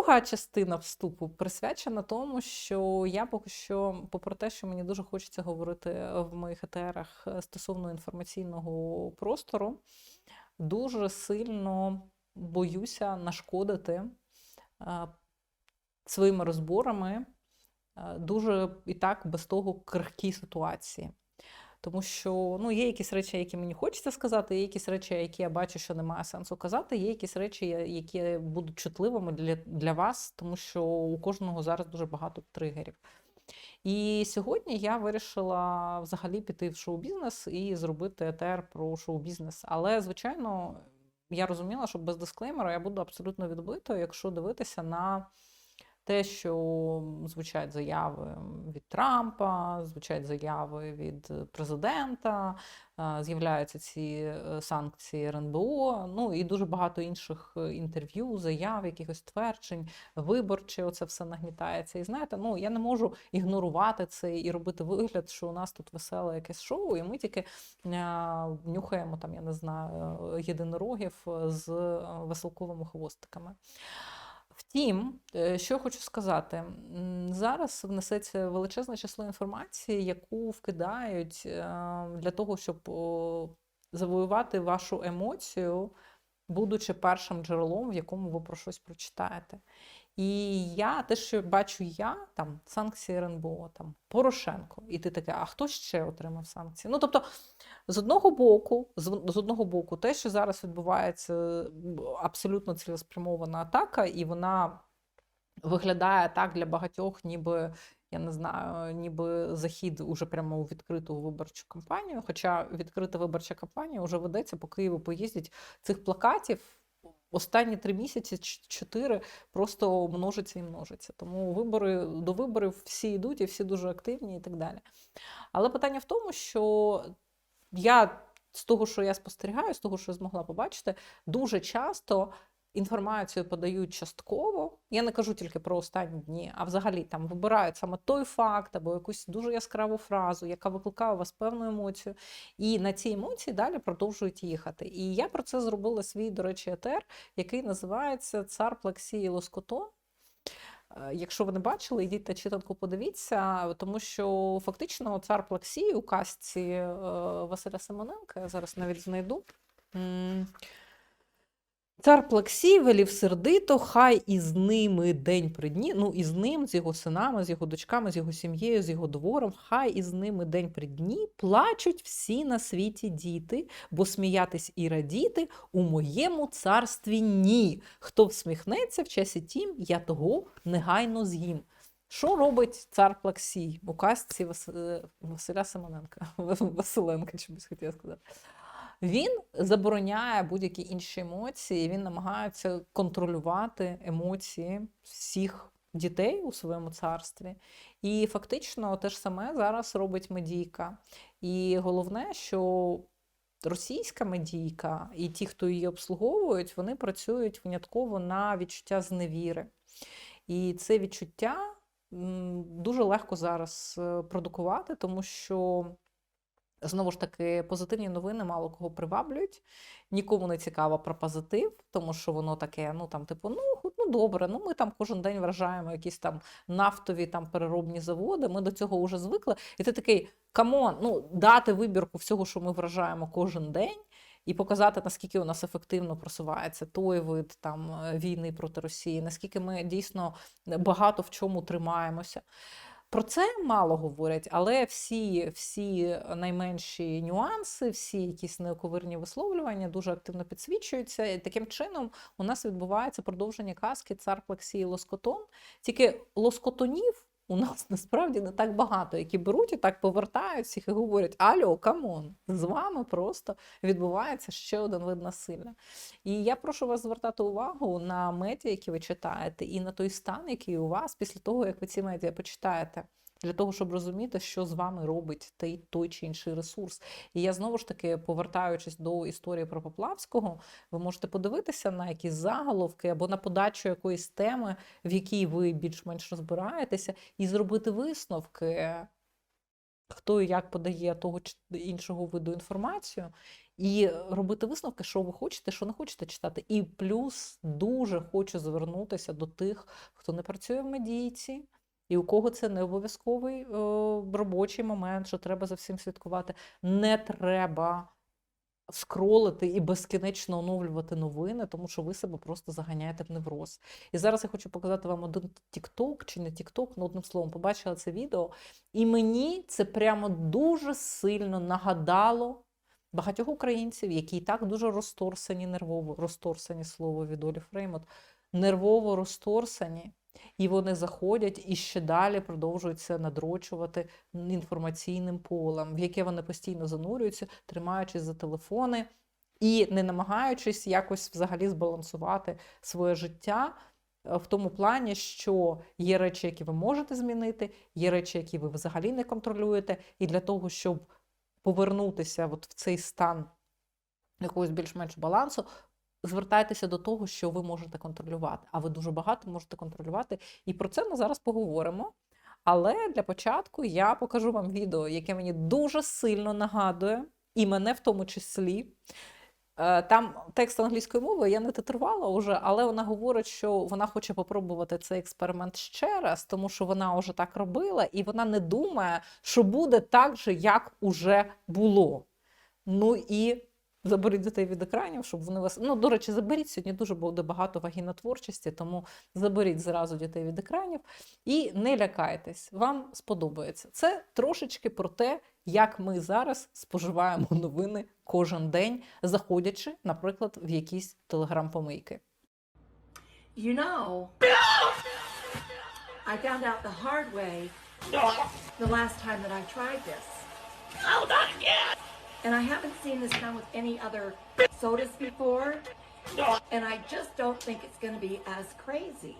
друга частина вступу присвячена тому, що я поки що, попри те, що мені дуже хочеться говорити в моїх етерах стосовно інформаційного простору, дуже сильно боюся нашкодити е, своїми розборами е, дуже і так без того крихкій ситуації. Тому що ну, є якісь речі, які мені хочеться сказати, є якісь речі, які я бачу, що немає сенсу казати, є якісь речі, які будуть чутливими для, для вас, тому що у кожного зараз дуже багато тригерів. І сьогодні я вирішила взагалі піти в шоу-бізнес і зробити етер про шоу-бізнес. Але, звичайно, я розуміла, що без дисклеймера я буду абсолютно відбитою, якщо дивитися на те, що звучать заяви від Трампа, звучать заяви від президента, з'являються ці е, санкції РНБО, ну і дуже багато інших е, інтерв'ю, заяв, якихось тверджень, виборче, оце все нагнітається. І знаєте, ну я не можу ігнорувати це і робити вигляд, що у нас тут веселе якесь шоу, і ми тільки нюхаємо там, я не знаю, е, єдинорогів з веселковими хвостиками. Втім, що я хочу сказати, зараз внесеться величезне число інформації, яку вкидають е, для того, щоб завоювати вашу емоцію, будучи першим джерелом, в якому ви про щось прочитаєте. І я те, що бачу я, там санкції РНБО, там Порошенко, і ти таке, а хто ще отримав санкції? Ну тобто, з одного боку, з одного боку, те, що зараз відбувається абсолютно цілеспрямована атака, і вона виглядає так для багатьох, ніби. Я не знаю, ніби захід уже прямо у відкриту виборчу кампанію. Хоча відкрита виборча кампанія вже ведеться по Києву поїздять цих плакатів останні три місяці, чотири просто множиться і множиться. Тому вибори до виборів всі йдуть і всі дуже активні і так далі. Але питання в тому, що я з того, що я спостерігаю, з того, що я змогла побачити, дуже часто інформацію подають частково. Я не кажу тільки про останні дні, а взагалі там вибирають саме той факт або якусь дуже яскраву фразу, яка викликає у вас певну емоцію. І на ці емоції далі продовжують їхати. І я про це зробила свій, до речі, етер, який називається Цар Плаксії Лоскотон. Е, якщо ви не бачили, йдіть та читанку, подивіться, тому що фактично цар Плаксії у кастці е, Василя Симоненка, я зараз навіть знайду. Цар Плаксій велів сердито, хай із ними день при дні, ну і з ним, з його синами, з його дочками, з його сім'єю, з його двором, хай із ними день при дні плачуть всі на світі діти, бо сміятись і радіти у моєму царстві ні. Хто всміхнеться в часі тім, я того негайно з'їм. Що робить цар Плаксій у казці Василя Симоненка? Василенка, чомусь хотіла сказати. Він забороняє будь-які інші емоції, він намагається контролювати емоції всіх дітей у своєму царстві. І фактично те ж саме зараз робить медійка. І головне, що російська медійка і ті, хто її обслуговують, вони працюють винятково на відчуття зневіри. І це відчуття дуже легко зараз е, продукувати, тому що. Знову ж таки, позитивні новини мало кого приваблюють. Нікому не цікаво про позитив, тому що воно таке, ну там, типу, ну ну добре, ну ми там кожен день вражаємо якісь там нафтові там переробні заводи. Ми до цього вже звикли. І ти такий камон, ну дати вибірку всього, що ми вражаємо кожен день, і показати, наскільки у нас ефективно просувається той вид там війни проти Росії, наскільки ми дійсно багато в чому тримаємося. Про це мало говорять, але всі всі найменші нюанси, всі якісь неоковирні висловлювання дуже активно підсвічуються. І таким чином у нас відбувається продовження казки цар Плаксії Лоскотон. Тільки лоскотонів у нас насправді не так багато, які беруть і так повертають всіх і говорять: Альо, камон, з вами просто відбувається ще один вид насилля. І я прошу вас звертати увагу на медіа, які ви читаєте, і на той стан, який у вас після того, як ви ці медіа почитаєте для того, щоб розуміти, що з вами робить той, той чи інший ресурс. І я знову ж таки, повертаючись до історії про Поплавського, ви можете подивитися на якісь заголовки або на подачу якоїсь теми, в якій ви більш-менш розбираєтеся, і зробити висновки. Хто і як подає того чи іншого виду інформацію, і робити висновки, що ви хочете, що не хочете читати. І плюс дуже хочу звернутися до тих, хто не працює в медійці. І у кого це не обов'язковий е, робочий момент, що треба за всім слідкувати. Не треба скролити і безкінечно оновлювати новини, тому що ви себе просто заганяєте в невроз. І зараз я хочу показати вам один TikTok, чи не TikTok, ну одним словом, побачила це відео, і мені це прямо дуже сильно нагадало багатьох українців, які і так дуже розторсані нервово, розторсані слово від Олі Фреймот, нервово розторсані. І вони заходять і ще далі продовжуються надрочувати інформаційним полем, в яке вони постійно занурюються, тримаючись за телефони і не намагаючись якось взагалі збалансувати своє життя. Е, в тому плані, що є речі, які ви можете змінити, є речі, які ви взагалі не контролюєте, і для того, щоб повернутися от в цей стан якогось більш-менш балансу, звертайтеся до того, що ви можете контролювати. А ви дуже багато можете контролювати. І про це ми зараз поговоримо. Але для початку я покажу вам відео, яке мені дуже сильно нагадує, і мене в тому числі. Е, Там текст англійської мови я не титрувала вже, але вона говорить, що вона хоче попробувати цей експеримент ще раз, тому що вона вже так робила, і вона не думає, що буде так же, як уже було. Ну і заберіть дітей від екранів, щоб вони вас. Ну, до речі, заберіть сьогодні дуже буде багато вагінотворчості, тому заберіть зразу дітей від екранів і не лякайтесь, вам сподобається. Це трошечки про те, як ми зараз споживаємо новини кожен день, заходячи, наприклад, в якісь телеграм-помийки. You know, I found out the hard way the last time that I tried this. Oh, not again! And I haven't seen this done with any other sodas before. And I just don't think it's going to be as crazy.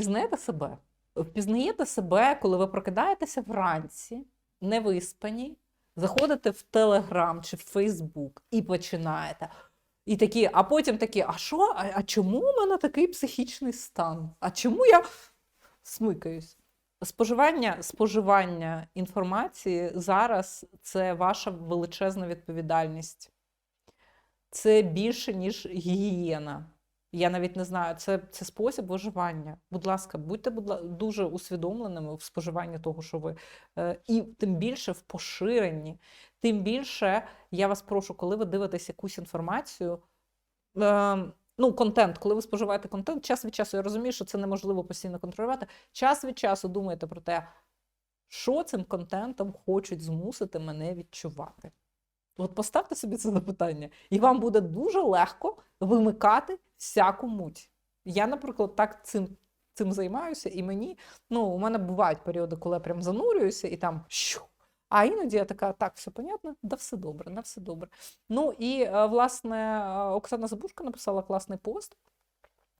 Впізнаєте себе? Впізнаєте себе, коли ви прокидаєтеся вранці, невиспані, заходите в Телеграм чи в Фейсбук і починаєте. І такі, а потім такі, а що? А, а чому у мене такий психічний стан? А чому я смикаюсь? Споживання, споживання інформації зараз це ваша величезна відповідальність. Це більше, ніж гігієна. Я навіть не знаю, це, це спосіб виживання. Будь ласка, будьте будь ла- дуже усвідомленими в споживанні того, що ви. Е, і тим більше в поширенні. Тим більше я вас прошу, коли ви дивитесь якусь інформацію, е, ну, контент, коли ви споживаєте контент, час від часу, я розумію, що це неможливо постійно контролювати. Час від часу думайте про те, що цим контентом хочуть змусити мене відчувати. От поставте собі це запитання, і вам буде дуже легко вимикати всяку муть. Я, наприклад, так цим, цим займаюся, і мені, ну, у мене бувають періоди, коли я прям занурююся і там щу. А іноді я така, так, все понятно, да все добре, на все добре. Ну і е, власне е, Оксана Забушка написала класний пост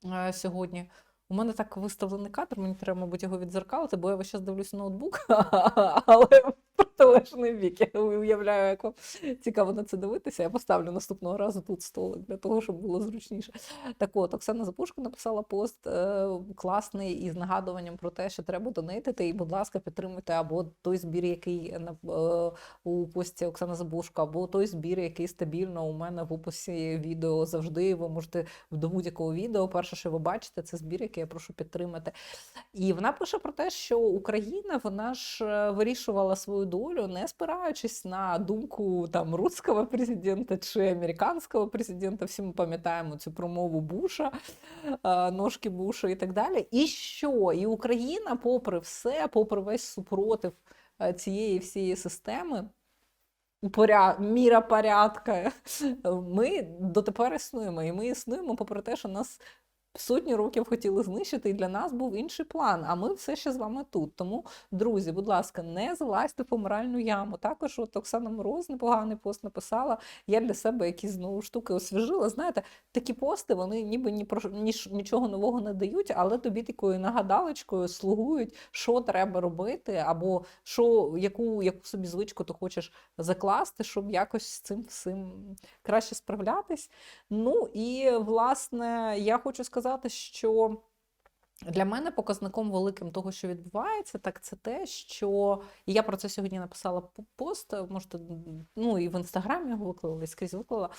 е, сьогодні. У мене так виставлений кадр, мені треба, мабуть, його відзеркалити, бо я весь час дивлюся ноутбук, але в протилежний бік. Я уявляю, як цікаво на це дивитися. Я поставлю наступного разу тут столик для того, щоб було зручніше. Так от, Оксана Запушко написала пост е, класний із нагадуванням про те, що треба донейтити. І, будь ласка, підтримуйте або той збір, який на- е, у пості Оксана Забушко, або той збір, який стабільно у мене в описі відео завжди. Ви можете до будь-якого відео. Перше, що ви бачите, це збір, який я прошу підтримати. І вона пише про те, що Україна вона ж е, вирішувала свою долю, не спираючись на думку там руського президента чи американського президента. Всі ми пам'ятаємо цю промову Буша, е, ножки Буша і так далі. І що? І Україна, попри все, попри весь супротив е, цієї всієї системи. Поря... Міра порядка. Ми дотепер існуємо, і ми існуємо попри те, що нас сотні років хотіли знищити, і для нас був інший план. А ми все ще з вами тут. Тому, друзі, будь ласка, не залазьте по моральну яму. Також от Оксана Мороз непоганий пост написала. Я для себе якісь знову штуки освіжила. Знаєте, такі пости вони ніби ні про ні, нічого нового не дають, але тобі такою нагадалочкою слугують, що треба робити, або що, яку, яку собі звичку ти хочеш закласти, щоб якось з цим всім краще справлятись. Ну і власне я хочу сказати, що. Для мене показником великим того, що відбувається, так це те, що і я про це сьогодні написала пост, можете, ну і в інстаграмі його виклала, і скрізь виклала.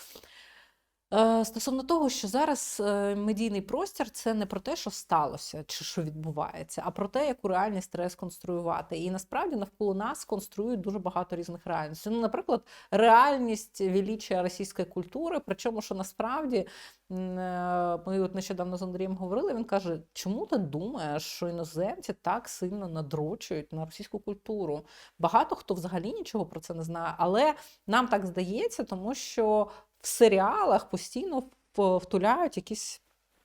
Е, Стосовно того, що зараз е, медійний простір це не про те, що сталося чи що відбувається, а про те, яку реальність треба сконструювати. І насправді навколо нас конструюють дуже багато різних реальностей. Ну, наприклад, реальність величия російської культури, причому, що насправді е, ми от нещодавно з Андрієм говорили. Він каже: чому ти думаєш, що іноземці так сильно надрочують на російську культуру? Багато хто взагалі нічого про це не знає, але нам так здається, тому що в серіалах постійно втуляють якісь.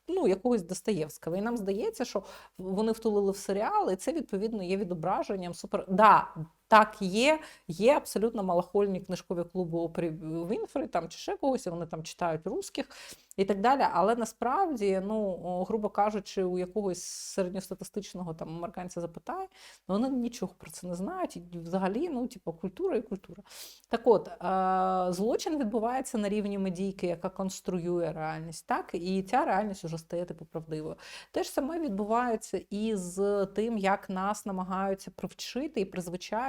Ну, якогось Достоєвського. І нам здається, що вони втулили в серіал, і це відповідно є відображенням супер. Да, так є, є абсолютно малахольні книжкові клуби Опрі Вінфрі там чи ще когось, вони там читають русських і так далі. Але насправді, ну, грубо кажучи, у якогось середньостатистичного там американця запитає, ну, вони нічого про це не знають. І взагалі, ну, типу, культура і культура. Так от, е, злочин відбувається на рівні медійки, яка конструює реальність, так? І ця реальність уже стає типу правдивою. Те ж саме відбувається і з тим, як нас намагаються привчити і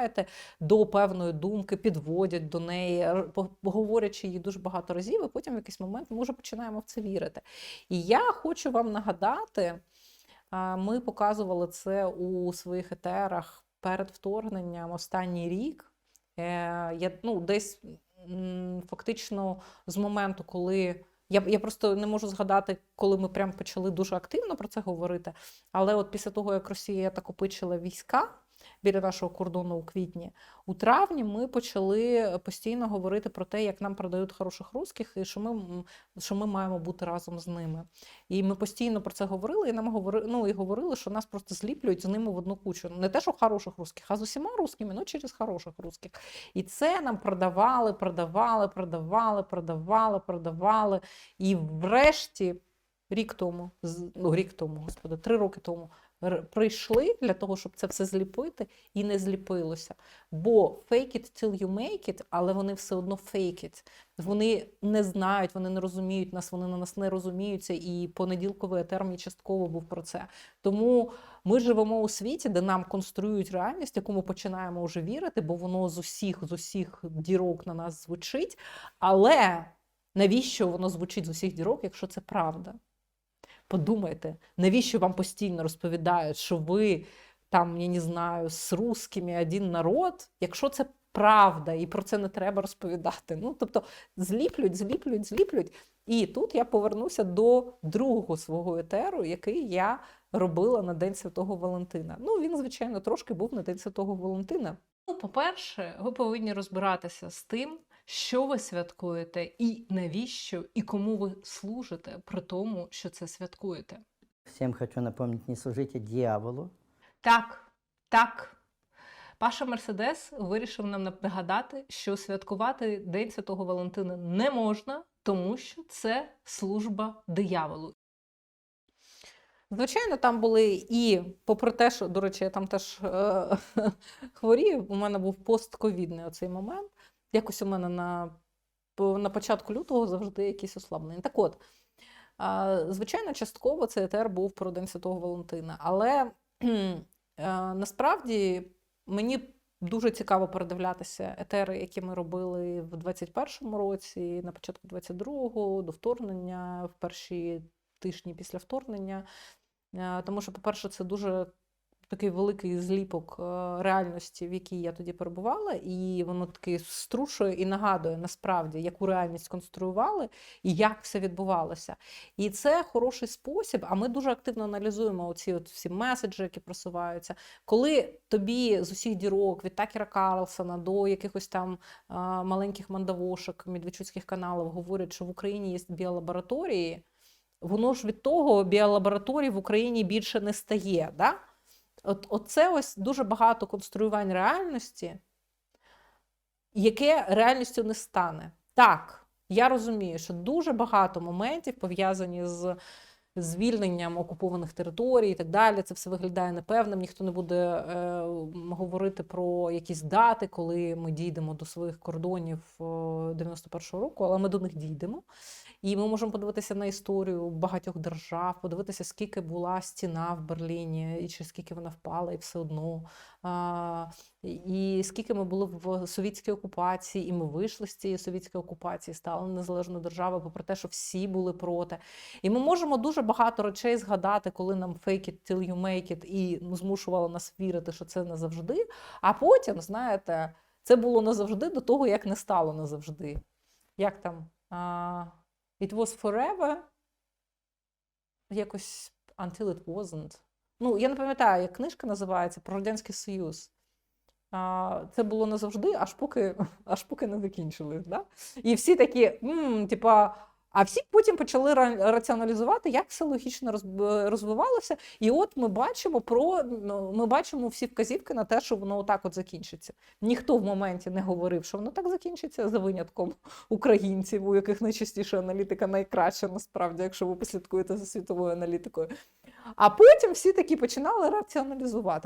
призвичаїти до певної думки, підводять до неї, говорячи її дуже багато разів, і потім в якийсь момент ми вже починаємо в це вірити. І я хочу вам нагадати, ми показували це у своїх етерах перед вторгненням останній рік. Е, Я ну, десь фактично з моменту, коли я, я просто не можу згадати, коли ми прям почали дуже активно про це говорити. Але от після того, як Росія накопичила війська біля нашого кордону у квітні, у травні ми почали постійно говорити про те, як нам продають хороших русських, і що ми, що ми маємо бути разом з ними. І ми постійно про це говорили, і нам говорили, ну, і говорили, що нас просто зліплюють з ними в одну кучу. Не те, що хороших русських, а з усіма русскими, ну через хороших русських. І це нам продавали, продавали, продавали, продавали, продавали. І врешті, рік тому, ну рік тому, господи, три роки тому. Прийшли для того, щоб це все зліпити, і не зліпилося. Бо fake it till you make it, але вони все одно fake it. Вони не знають, вони не розуміють нас, вони на нас не розуміються. І понеділковий етер мені частково був про це. Тому ми живемо у світі, де нам конструюють реальність, яку ми починаємо вже вірити, бо воно з усіх з усіх дірок на нас звучить. Але навіщо воно звучить з усіх дірок, якщо це правда? Подумайте, навіщо вам постійно розповідають, що ви там, я не знаю, з русскими один народ, якщо це правда, і про це не треба розповідати. Ну, тобто зліплюють, зліплюють, зліплюють. І тут я повернуся до другого свого етеру, який я робила на День Святого Валентина. Ну, він, звичайно, трошки був на День Святого Валентина. Ну, по-перше, ви повинні розбиратися з тим, що ви святкуєте, і навіщо, і кому ви служите при тому, що це святкуєте. Всем хочу напомнить, не служите дьяволу. Так, так. Паша Мерседес вирішив нам нагадати, що святкувати День Святого Валентина не можна, тому що це служба дияволу. Звичайно, там були і, попри те, що, до речі, я там теж е- хворію, у мене був постковідний оцей момент. Якось у мене на, на початку лютого завжди якісь ослаблення. Так от, звичайно, частково цей етер був про День Святого Валентина, але е, насправді мені дуже цікаво передивлятися етери, які ми робили в 21-му році, на початку 22-го, до вторгнення, в перші тижні після вторгнення. Е, Тому що, по-перше, це дуже такий великий зліпок е, реальності, в якій я тоді перебувала, і воно таки струшує і нагадує насправді, яку реальність конструювали і як все відбувалося. І це хороший спосіб. А ми дуже активно аналізуємо оці от всі меседжі, які просуваються. Коли тобі з усіх дірок від Такера Карлсона до якихось там а, маленьких мандавошок, медведчуцьких каналів говорять, що в Україні є біолабораторії. Воно ж від того біолабораторій в Україні більше не стає. Да? От, оце ось дуже багато конструювань реальності, яке реальністю не стане. Так, я розумію, що дуже багато моментів пов'язані з звільненням окупованих територій і так далі. Це все виглядає непевним. Ніхто не буде е, говорити про якісь дати, коли ми дійдемо до своїх кордонів е, 91-го року, але ми до них дійдемо. І ми можемо подивитися на історію багатьох держав, подивитися, скільки була стіна в Берліні, і чи скільки вона впала, і все одно. І скільки ми були в совітській окупації, і ми вийшли з цієї совітської окупації, стали незалежною державою, попри те, що всі були проти. І ми можемо дуже багато речей згадати, коли нам fake it till you make it, і ну, змушувало нас вірити, що це назавжди. А потім, знаєте, це було назавжди до того, як не стало назавжди. Як там? А, It was forever. Якось until it wasn't. Ну, я не пам'ятаю, як книжка називається про Радянський Союз. А, це було назавжди, аж поки, аж поки не закінчили. Да? І всі такі, типа, а всі потім почали раціоналізувати, як все логічно розвивалося. І от ми бачимо про ну, ми бачимо всі вказівки на те, що воно отак от закінчиться. Ніхто в моменті не говорив, що воно так закінчиться за винятком українців, у яких найчастіше аналітика найкраща, насправді, якщо ви послідкуєте за світовою аналітикою. А потім всі такі починали раціоналізувати.